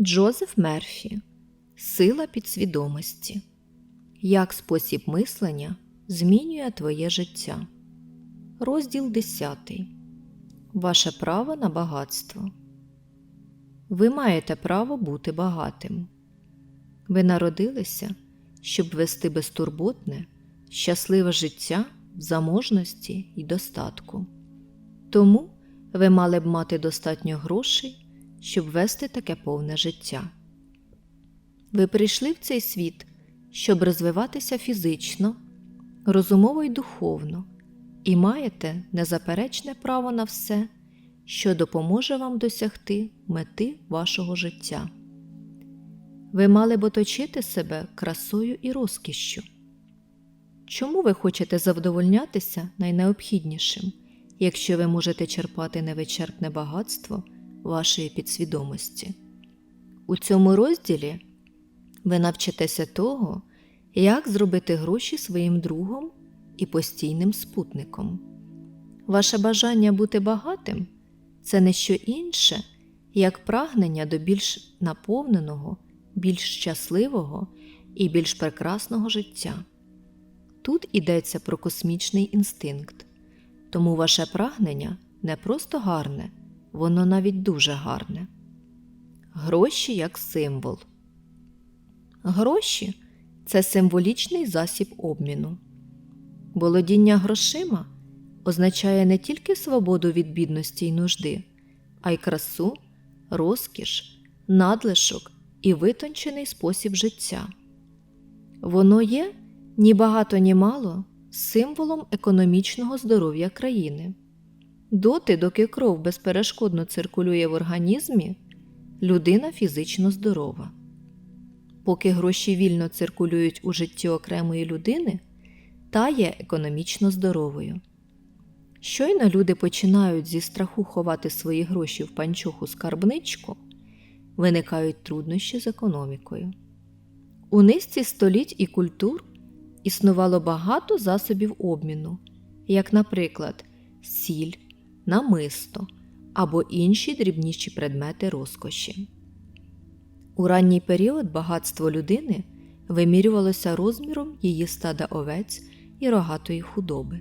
Джозеф Мерфі Сила підсвідомості. Як спосіб мислення змінює твоє життя. Розділ 10. Ваше право на багатство. Ви маєте право бути багатим. Ви народилися, щоб вести безтурботне, щасливе життя в заможності і достатку. Тому ви мали б мати достатньо грошей, щоб вести таке повне життя. Ви прийшли в цей світ, щоб розвиватися фізично, розумово й духовно, і маєте незаперечне право на все, що допоможе вам досягти мети вашого життя. Ви мали б оточити себе красою і розкішшю. Чому ви хочете задовольнятися найнеобхіднішим, якщо ви можете черпати невичерпне багатство вашої підсвідомості? У цьому розділі ви навчитеся того, як зробити гроші своїм другом і постійним спутником. Ваше бажання бути багатим це не що інше, як прагнення до більш наповненого, більш щасливого і більш прекрасного життя. Тут йдеться про космічний інстинкт, тому ваше прагнення не просто гарне, воно навіть дуже гарне. Гроші як символ. Гроші це символічний засіб обміну. Володіння грошима означає не тільки свободу від бідності й нужди, а й красу, розкіш, надлишок і витончений спосіб життя. Воно є ні багато, ні мало символом економічного здоров'я країни. Доти, доки кров безперешкодно циркулює в організмі, людина фізично здорова. Поки гроші вільно циркулюють у житті окремої людини, та є економічно здоровою. Щойно люди починають зі страху ховати свої гроші в панчоху скарбничку, виникають труднощі з економікою. У низці століть і культур існувало багато засобів обміну, як, наприклад, сіль, намисто або інші дрібніші предмети розкоші. У ранній період багатство людини вимірювалося розміром її стада овець і рогатої худоби.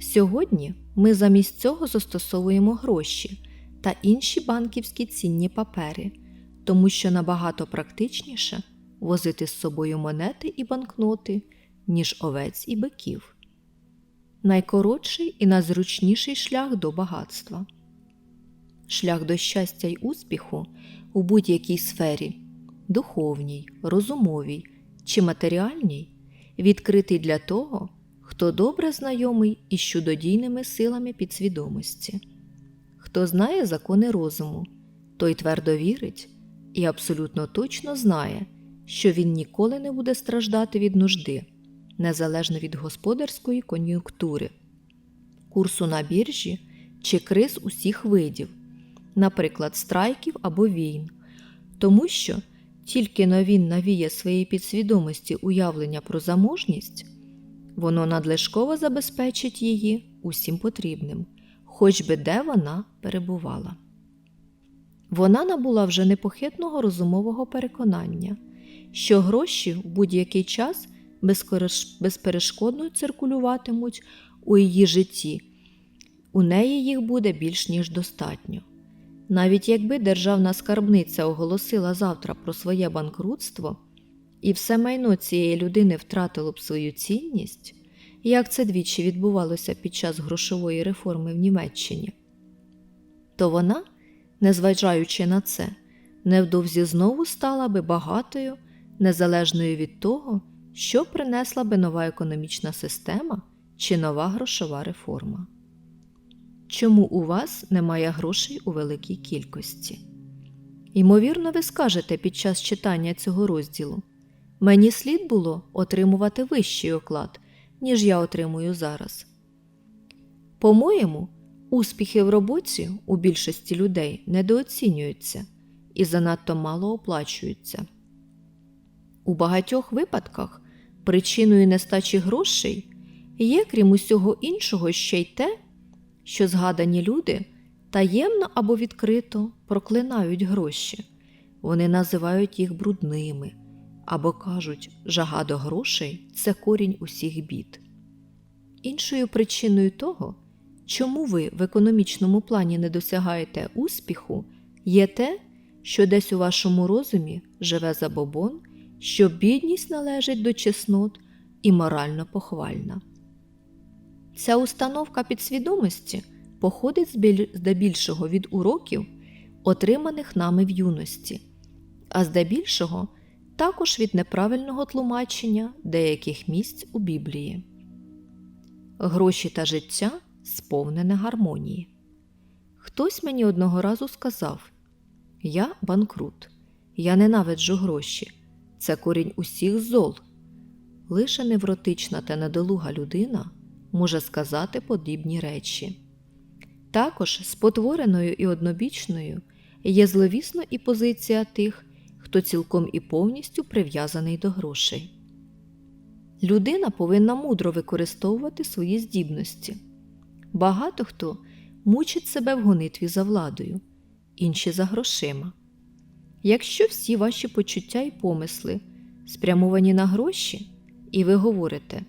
Сьогодні ми замість цього застосовуємо гроші та інші банківські цінні папери, тому що набагато практичніше возити з собою монети і банкноти, ніж овець і биків. Найкоротший і найзручніший шлях до багатства. Шлях до щастя й успіху у будь-якій сфері духовній, розумовій чи матеріальній відкритий для того, хто добре знайомий із чудодійними силами підсвідомості. Хто знає закони розуму, той твердо вірить і абсолютно точно знає, що він ніколи не буде страждати від нужди, незалежно від господарської кон'юнктури, курсу на біржі чи криз усіх видів, наприклад, страйків або війн, тому що тільки но він навіє своїй підсвідомості уявлення про заможність, воно надлишково забезпечить її усім потрібним, хоч би де вона перебувала. Вона набула вже непохитного розумового переконання, що гроші в будь-який час безперешкодно циркулюватимуть у її житті, у неї їх буде більш ніж достатньо. Навіть якби державна скарбниця оголосила завтра про своє банкрутство, і все майно цієї людини втратило б свою цінність, як це двічі відбувалося під час грошової реформи в Німеччині, то вона, незважаючи на це, невдовзі знову стала би багатою, незалежною від того, що принесла би нова економічна система чи нова грошова реформа. Чому у вас немає грошей у великій кількості? Ймовірно, ви скажете під час читання цього розділу мені слід було отримувати вищий оклад, ніж я отримую зараз. По-моєму, успіхи в роботі у більшості людей недооцінюються і занадто мало оплачуються. У багатьох випадках причиною нестачі грошей є, крім усього іншого, ще й те, що згадані люди таємно або відкрито проклинають гроші, Вони називають їх брудними або кажуть, жага до грошей це корінь усіх бід. Іншою причиною того, чому ви в економічному плані не досягаєте успіху, є те, що десь у вашому розумі живе забобон, що бідність належить до чеснот і морально похвальна. Ця установка підсвідомості походить здебільшого від уроків, отриманих нами в юності, а здебільшого також від неправильного тлумачення деяких місць у Біблії. Гроші та життя сповнене гармонії. Хтось мені одного разу сказав: Я банкрут, я ненавиджу гроші, це корінь усіх зол. Лише невротична та недолуга людина може сказати подібні речі. Також спотвореною і однобічною є зловісно і позиція тих, хто цілком і повністю прив'язаний до грошей. Людина повинна мудро використовувати свої здібності. Багато хто мучить себе в гонитві за владою, інші за грошима. Якщо всі ваші почуття і помисли спрямовані на гроші, і ви говорите,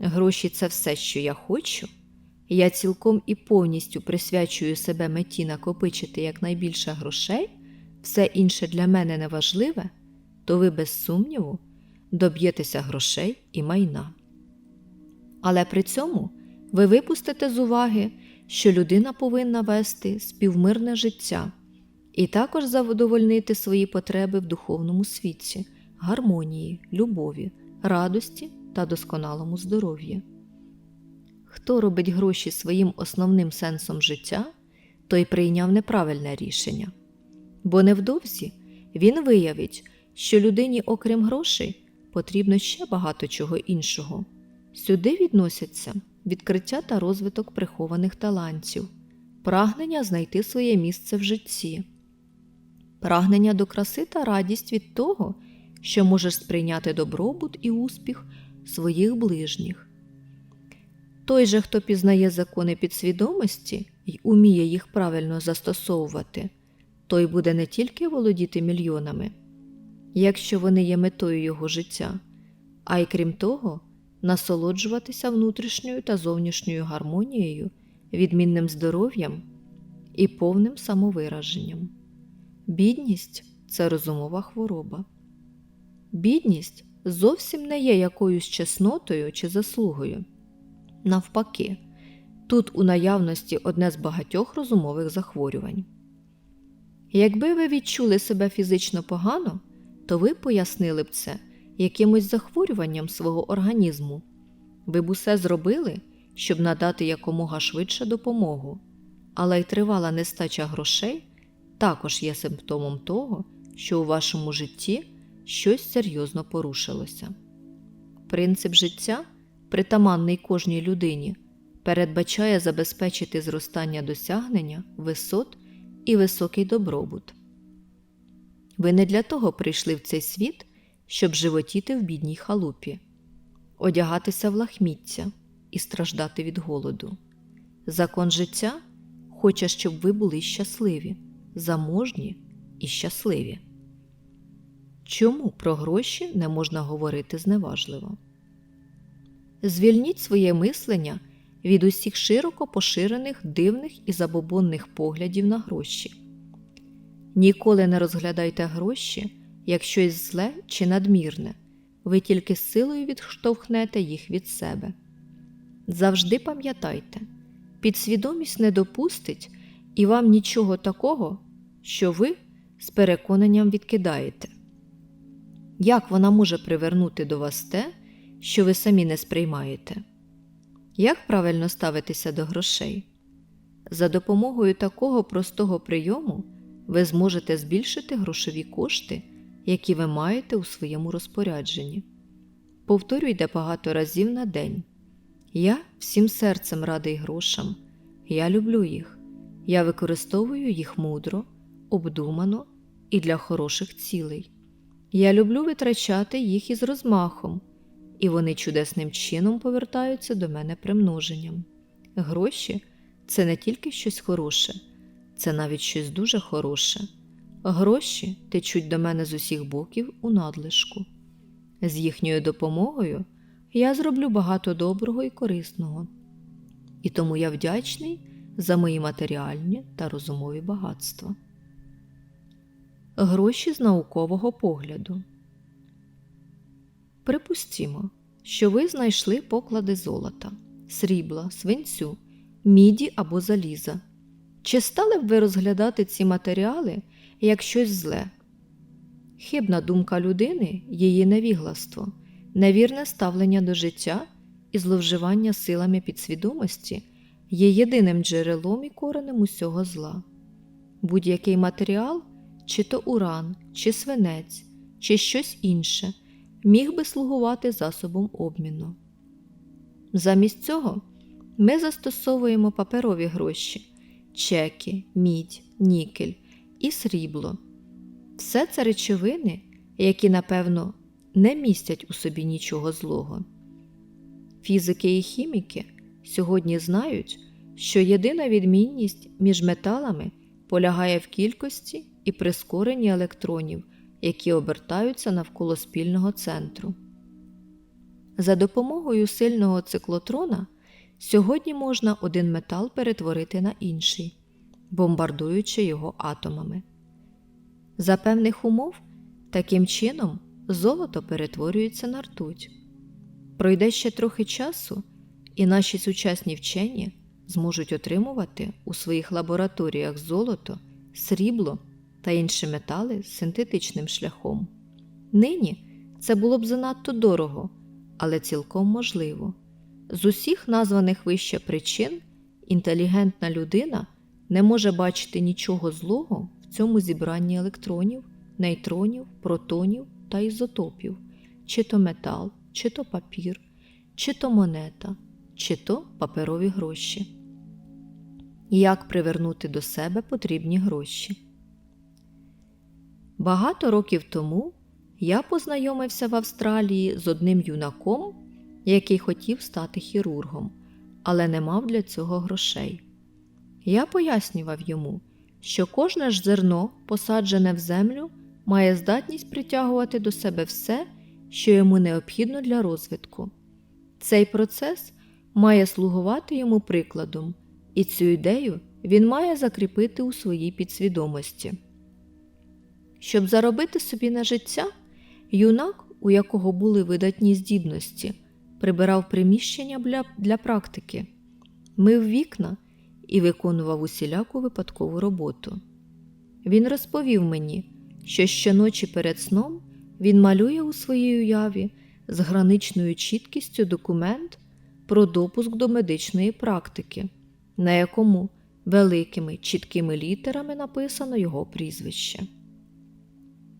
гроші це все, що я хочу, я цілком і повністю присвячую себе меті накопичити якнайбільше грошей, все інше для мене неважливе, то ви без сумніву доб'єтеся грошей і майна. Але при цьому ви випустите з уваги, що людина повинна вести співмирне життя і також задовольнити свої потреби в духовному світі, гармонії, любові, радості та досконалому здоров'ї. Хто робить гроші своїм основним сенсом життя, той прийняв неправильне рішення. Бо невдовзі він виявить, що людині, окрім грошей, потрібно ще багато чого іншого. Сюди відносяться відкриття та розвиток прихованих талантів, прагнення знайти своє місце в житті, прагнення до краси та радість від того, що можеш сприйняти добробут і успіх своїх ближніх. Той же, хто пізнає закони підсвідомості і уміє їх правильно застосовувати, той буде не тільки володіти мільйонами, якщо вони є метою його життя, а й крім того, насолоджуватися внутрішньою та зовнішньою гармонією, відмінним здоров'ям і повним самовираженням. Бідність це розумова хвороба. Бідність зовсім не є якоюсь чеснотою чи заслугою. Навпаки, тут у наявності одне з багатьох розумових захворювань. Якби ви відчули себе фізично погано, то ви пояснили б це якимось захворюванням свого організму. Ви б усе зробили, щоб надати якомога швидше допомогу, але й тривала нестача грошей також є симптомом того, що у вашому житті щось серйозно порушилося. Принцип життя, притаманний кожній людині, передбачає забезпечити зростання досягнення, висот і високий добробут. Ви не для того прийшли в цей світ, щоб животіти в бідній халупі, одягатися в лахміття і страждати від голоду. Закон життя хоче, щоб ви були щасливі, заможні і щасливі. Чому про гроші не можна говорити зневажливо? Звільніть своє мислення від усіх широко поширених дивних і забобонних поглядів на гроші. Ніколи не розглядайте гроші як щось зле чи надмірне, ви тільки силою відштовхнете їх від себе. Завжди пам'ятайте, підсвідомість не допустить і вам нічого такого, що ви з переконанням відкидаєте. Як вона може привернути до вас те, що ви самі не сприймаєте? Як правильно ставитися до грошей? За допомогою такого простого прийому ви зможете збільшити грошові кошти, які ви маєте у своєму розпорядженні. Повторюйте багато разів на день. Я всім серцем радий грошам. Я люблю їх. Я використовую їх мудро, обдумано і для хороших цілей. Я люблю витрачати їх із розмахом, і вони чудесним чином повертаються до мене примноженням. Гроші це не тільки щось хороше, це навіть щось дуже хороше, Гроші течуть до мене з усіх боків у надлишку. З їхньою допомогою я зроблю багато доброго і корисного. І тому я вдячний за мої матеріальні та розумові багатства. Гроші з наукового погляду. Припустімо, що ви знайшли поклади золота, срібла, свинцю, міді або заліза. Чи стали б ви розглядати ці матеріали як щось зле? Хибна думка людини її невігластво, невірне ставлення до життя і зловживання силами підсвідомості є єдиним джерелом і коренем усього зла. Будь-який матеріал, чи то уран, чи свинець, чи щось інше, міг би слугувати засобом обміну. Замість цього ми застосовуємо паперові гроші, чеки, мідь, нікель і срібло. Все це речовини, які, напевно, не містять у собі нічого злого. Фізики і хіміки сьогодні знають, що єдина відмінність між металами полягає в кількості і прискоренні електронів, які обертаються навколо спільного центру. За допомогою сильного циклотрона сьогодні можна один метал перетворити на інший, бомбардуючи його атомами. За певних умов таким чином золото перетворюється на ртуть. Пройде ще трохи часу, і наші сучасні вчені зможуть отримувати у своїх лабораторіях золото, срібло та інші метали синтетичним шляхом. Нині це було б занадто дорого, але цілком можливо. З усіх названих вище причин інтелігентна людина не може бачити нічого злого в цьому зібранні електронів, нейтронів, протонів та ізотопів, чи то метал, чи то папір, чи то монета, чи то паперові гроші. Як привернути до себе потрібні гроші? Багато років тому я познайомився в Австралії з одним юнаком, який хотів стати хірургом, але не мав для цього грошей. Я пояснював йому, що кожне ж зерно, посаджене в землю, має здатність притягувати до себе все, що йому необхідно для розвитку. Цей процес має слугувати йому прикладом, і цю ідею він має закріпити у своїй підсвідомості. Щоб заробити собі на життя, юнак, у якого були видатні здібності, прибирав приміщення для, для практики, мив вікна і виконував усіляку випадкову роботу. Він розповів мені, що щоночі перед сном він малює у своїй уяві з граничною чіткістю документ про допуск до медичної практики, на якому великими чіткими літерами написано його прізвище.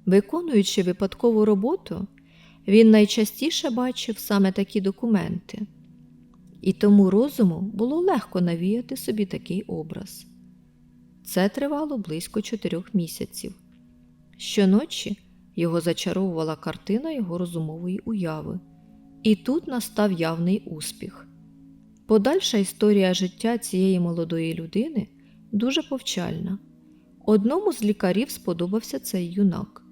Виконуючи випадкову роботу, він найчастіше бачив саме такі документи, і тому розуму було легко навіяти собі такий образ. Це тривало близько чотирьох місяців. Щоночі його зачаровувала картина його розумової уяви, і тут настав явний успіх. Подальша історія життя цієї молодої людини дуже повчальна. Одному з лікарів сподобався цей юнак.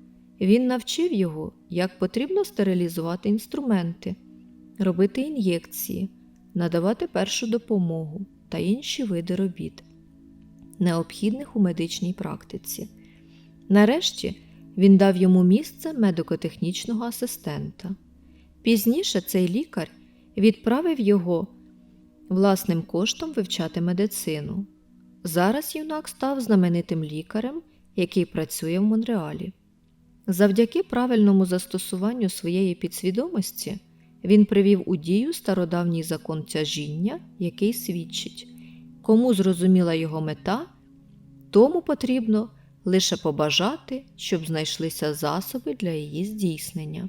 Він навчив його, як потрібно стерилізувати інструменти, робити ін'єкції, надавати першу допомогу та інші види робіт, необхідних у медичній практиці. Нарешті він дав йому місце медико-технічного асистента. Пізніше цей лікар відправив його власним коштом вивчати медицину. Зараз юнак став знаменитим лікарем, який працює в Монреалі. Завдяки правильному застосуванню своєї підсвідомості він привів у дію стародавній закон тяжіння, який свідчить, кому зрозуміла його мета, тому потрібно лише побажати, щоб знайшлися засоби для її здійснення.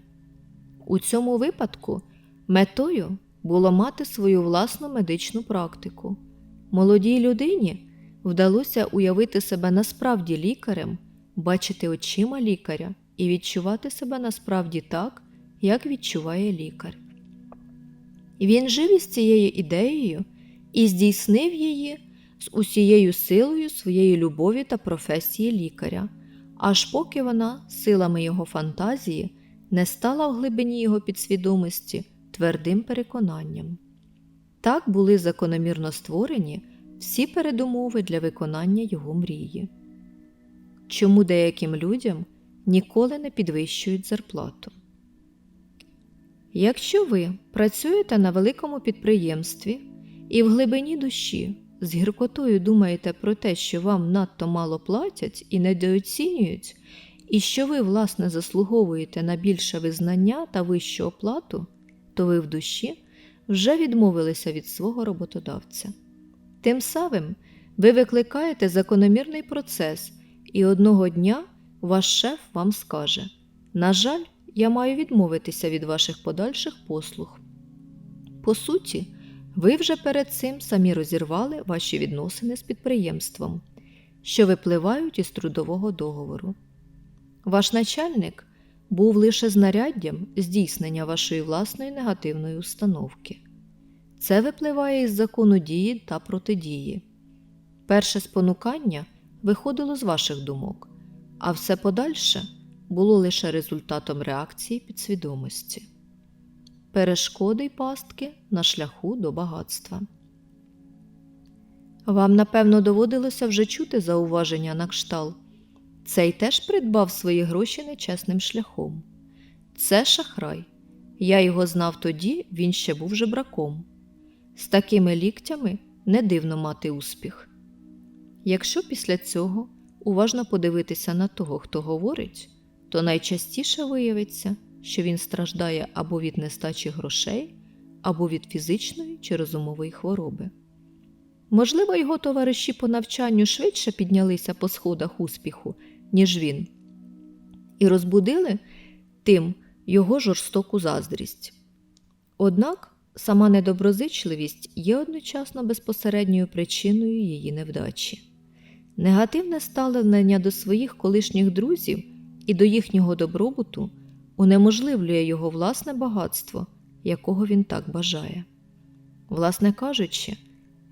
У цьому випадку метою було мати свою власну медичну практику. Молодій людині вдалося уявити себе насправді лікарем, бачити очима лікаря і відчувати себе насправді так, як відчуває лікар. Він жив із цією ідеєю і здійснив її з усією силою своєї любові та професії лікаря, аж поки вона силами його фантазії не стала в глибині його підсвідомості твердим переконанням. Так були закономірно створені всі передумови для виконання його мрії. Чому деяким людям ніколи не підвищують зарплату? Якщо ви працюєте на великому підприємстві і в глибині душі з гіркотою думаєте про те, що вам надто мало платять і недооцінюють, і що ви, власне, заслуговуєте на більше визнання та вищу оплату, то ви в душі вже відмовилися від свого роботодавця. Тим самим ви викликаєте закономірний процес, і одного дня ваш шеф вам скаже: На жаль, я маю відмовитися від ваших подальших послуг. По суті, ви вже перед цим самі розірвали ваші відносини з підприємством, що випливають із трудового договору. Ваш начальник був лише знаряддям здійснення вашої власної негативної установки. Це випливає із закону дії та протидії. Перше спонукання виходило з ваших думок, а все подальше було лише результатом реакції підсвідомості. Перешкоди й пастки на шляху до багатства. Вам, напевно, доводилося вже чути зауваження на кшталт. Цей теж придбав свої гроші нечесним шляхом. Це шахрай. Я його знав тоді, він ще був жебраком. З такими ліктями не дивно мати успіх. Якщо після цього уважно подивитися на того, хто говорить, то найчастіше виявиться, що він страждає або від нестачі грошей, або від фізичної чи розумової хвороби. Можливо, його товариші по навчанню швидше піднялися по сходах успіху, ніж він, і розбудили тим його жорстоку заздрість. Однак сама недоброзичливість є одночасно безпосередньою причиною її невдачі. Негативне ставлення до своїх колишніх друзів і до їхнього добробуту унеможливлює його власне багатство, якого він так бажає. Власне кажучи,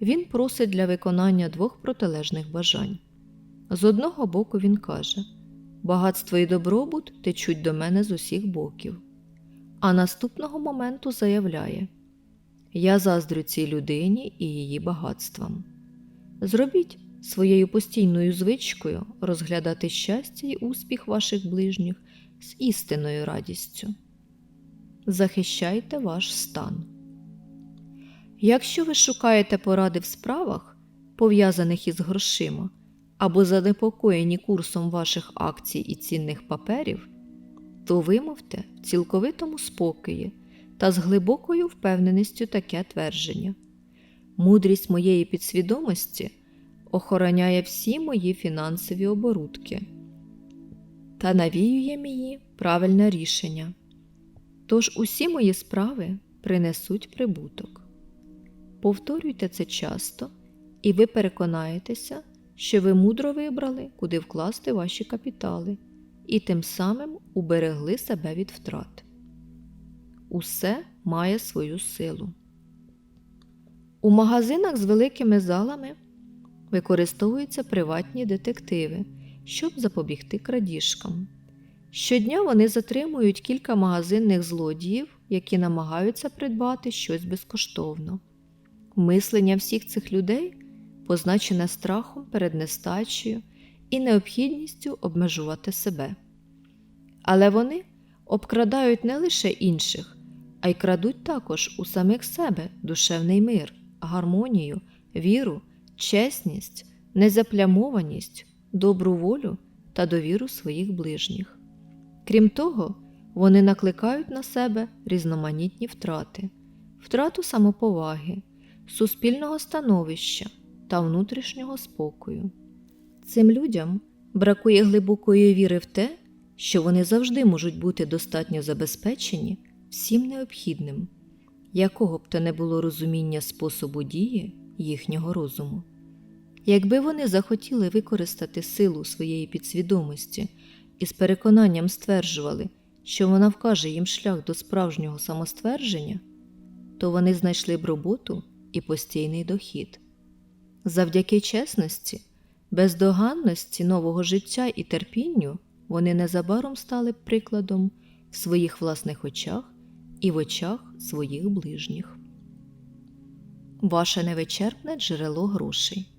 він просить для виконання двох протилежних бажань. З одного боку він каже Багатство і добробут течуть до мене з усіх боків. А наступного моменту заявляє Я заздрю цій людині і її багатствам. Зробіть своєю постійною звичкою розглядати щастя і успіх ваших ближніх з істинною радістю. Захищайте ваш стан. Якщо ви шукаєте поради в справах, пов'язаних із грошима, або занепокоєні курсом ваших акцій і цінних паперів, то вимовте в цілковитому спокої та з глибокою впевненістю таке твердження. Мудрість моєї підсвідомості охороняє всі мої фінансові оборудки та навіює мені правильне рішення. Тож усі мої справи принесуть прибуток. Повторюйте це часто, і ви переконаєтеся, що ви мудро вибрали, куди вкласти ваші капітали, і тим самим уберегли себе від втрат. Усе має свою силу. У магазинах з великими залами використовуються приватні детективи, щоб запобігти крадіжкам. Щодня вони затримують кілька магазинних злодіїв, які намагаються придбати щось безкоштовно. Мислення всіх цих людей позначене страхом перед нестачею і необхідністю обмежувати себе. Але вони обкрадають не лише інших, а й крадуть також у самих себе душевний мир, гармонію, віру, чесність, незаплямованість, добру волю та довіру своїх ближніх. Крім того, вони накликають на себе різноманітні втрати, втрату самоповаги, суспільного становища та внутрішнього спокою. Цим людям бракує глибокої віри в те, що вони завжди можуть бути достатньо забезпечені всім необхідним, якого б то не було розуміння способу дії їхнього розуму. Якби вони захотіли використати силу своєї підсвідомості і з переконанням стверджували, що вона вкаже їм шлях до справжнього самоствердження, то вони знайшли б роботу і постійний дохід. Завдяки чесності, бездоганності нового життя і терпінню вони незабаром стали прикладом в своїх власних очах і в очах своїх ближніх. Ваше невичерпне джерело грошей.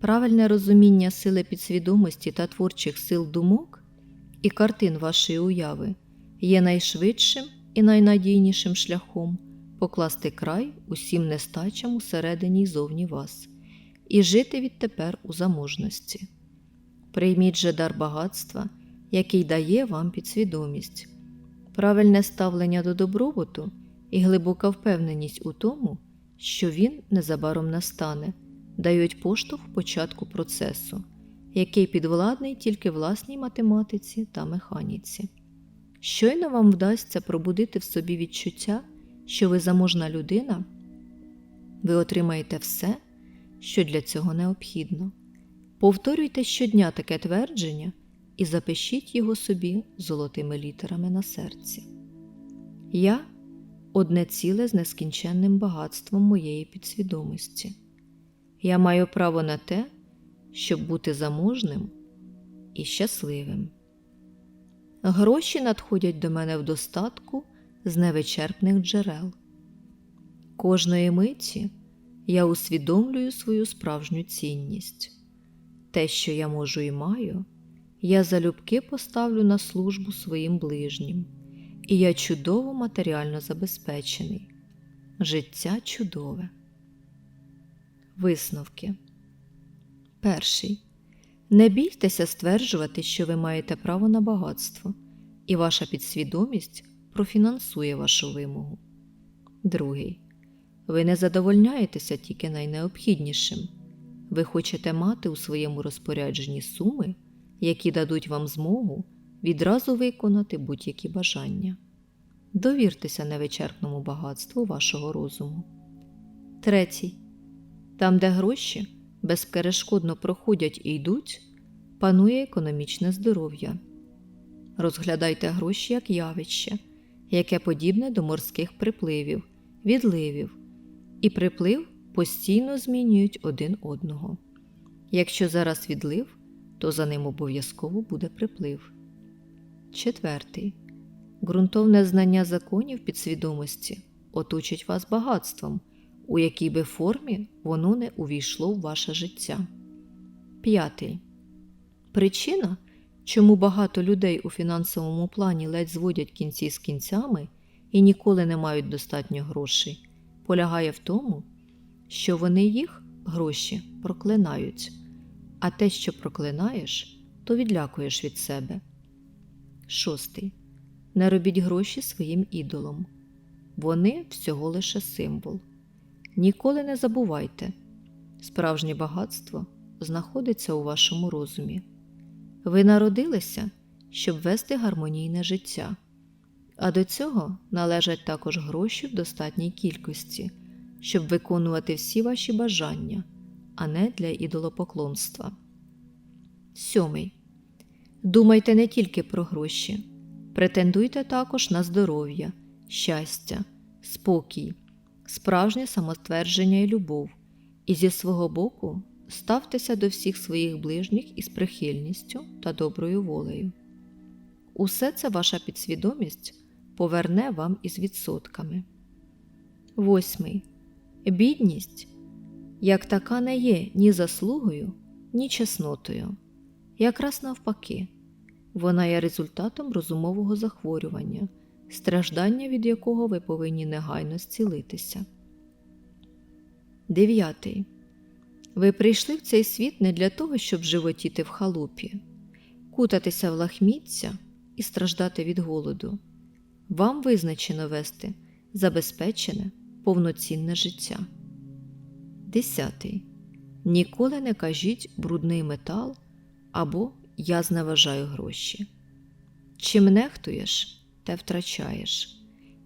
Правильне розуміння сили підсвідомості та творчих сил думок і картин вашої уяви є найшвидшим і найнадійнішим шляхом покласти край усім нестачам усередині й зовні вас і жити відтепер у заможності. Прийміть же дар багатства, який дає вам підсвідомість, правильне ставлення до добробуту і глибока впевненість у тому, що він незабаром настане, дають поштовх початку процесу, який підвладний тільки власній математиці та механіці. Щойно вам вдасться пробудити в собі відчуття, що ви заможна людина, ви отримаєте все, що для цього необхідно. Повторюйте щодня таке твердження і запишіть його собі золотими літерами на серці. Я одне ціле з нескінченним багатством моєї підсвідомості. Я маю право на те, щоб бути заможним і щасливим. Гроші надходять до мене в достатку з невичерпних джерел. Кожної миті я усвідомлюю свою справжню цінність. Те, що я можу і маю, я залюбки поставлю на службу своїм ближнім, і я чудово матеріально забезпечений. Життя чудове. Висновки. Перший. Не бійтеся стверджувати, що ви маєте право на багатство, і ваша підсвідомість профінансує вашу вимогу. Другий. Ви не задовольняєтеся тільки найнеобхіднішим. Ви хочете мати у своєму розпорядженні суми, які дадуть вам змогу відразу виконати будь-які бажання. Довіртеся невичерпному багатству вашого розуму. Третій. Там, де гроші безперешкодно проходять і йдуть, панує економічне здоров'я. Розглядайте гроші як явище, яке подібне до морських припливів, відливів, і приплив постійно змінюють один одного. Якщо зараз відлив, то за ним обов'язково буде приплив. Четвертий. Ґрунтовне знання законів підсвідомості оточить вас багатством, у якій би формі воно не увійшло в ваше життя. П'ятий. Причина, чому багато людей у фінансовому плані ледь зводять кінці з кінцями і ніколи не мають достатньо грошей, полягає в тому, що вони їх гроші проклинають, а те, що проклинаєш, то відлякуєш від себе. Шостий. Не робіть гроші своїм ідолом. Вони всього лише символ. Ніколи не забувайте, справжнє багатство знаходиться у вашому розумі. Ви народилися, щоб вести гармонійне життя, а до цього належать також гроші в достатній кількості, щоб виконувати всі ваші бажання, а не для ідолопоклонства. Сьомий. Думайте не тільки про гроші, претендуйте також на здоров'я, щастя, спокій, справжнє самоствердження і любов, і зі свого боку ставтеся до всіх своїх ближніх із прихильністю та доброю волею. Усе це ваша підсвідомість поверне вам із відсотками. Восьмий. Бідність як така не є ні заслугою, ні чеснотою. Якраз навпаки, вона є результатом розумового захворювання, страждання від якого ви повинні негайно зцілитися. Дев'ятий. Ви прийшли в цей світ не для того, щоб животіти в халупі, кутатися в лахміття і страждати від голоду. Вам визначено вести забезпечене, повноцінне життя. Десятий. Ніколи не кажіть брудний метал або я зневажаю гроші. Чим нехтуєш, те втрачаєш.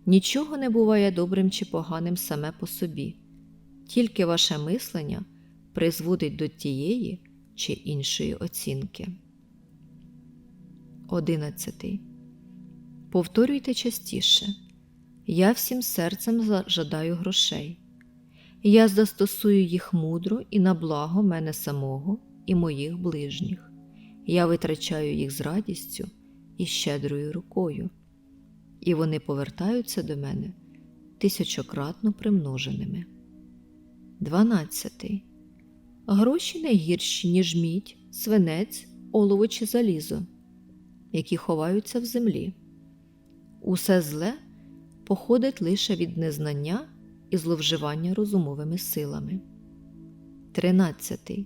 Нічого не буває добрим чи поганим саме по собі, тільки ваше мислення призводить до тієї чи іншої оцінки. 11. Повторюйте частіше. Я всім серцем жадаю грошей. Я застосую їх мудро і на благо мене самого і моїх ближніх. я витрачаю їх з радістю і щедрою рукою, і вони повертаються до мене тисячократно примноженими. 12. Гроші не гірші, ніж мідь, свинець, олово чи залізо, які ховаються в землі. Усе зле походить лише від незнання і зловживання розумовими силами. 13.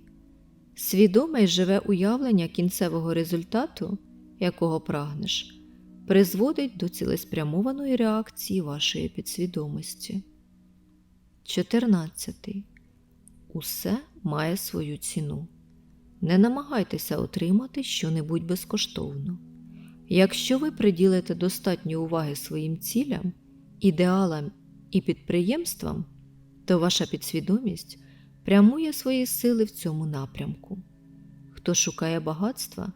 Свідоме й живе уявлення кінцевого результату, якого прагнеш, призводить до цілеспрямованої реакції вашої підсвідомості. 14. Усе має свою ціну. Не намагайтеся отримати щонебудь безкоштовно. Якщо ви приділите достатньо уваги своїм цілям, ідеалам і підприємствам, то ваша підсвідомість прямує свої сили в цьому напрямку. Хто шукає багатства,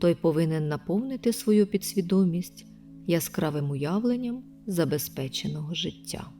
той повинен наповнити свою підсвідомість яскравим уявленням забезпеченого життя.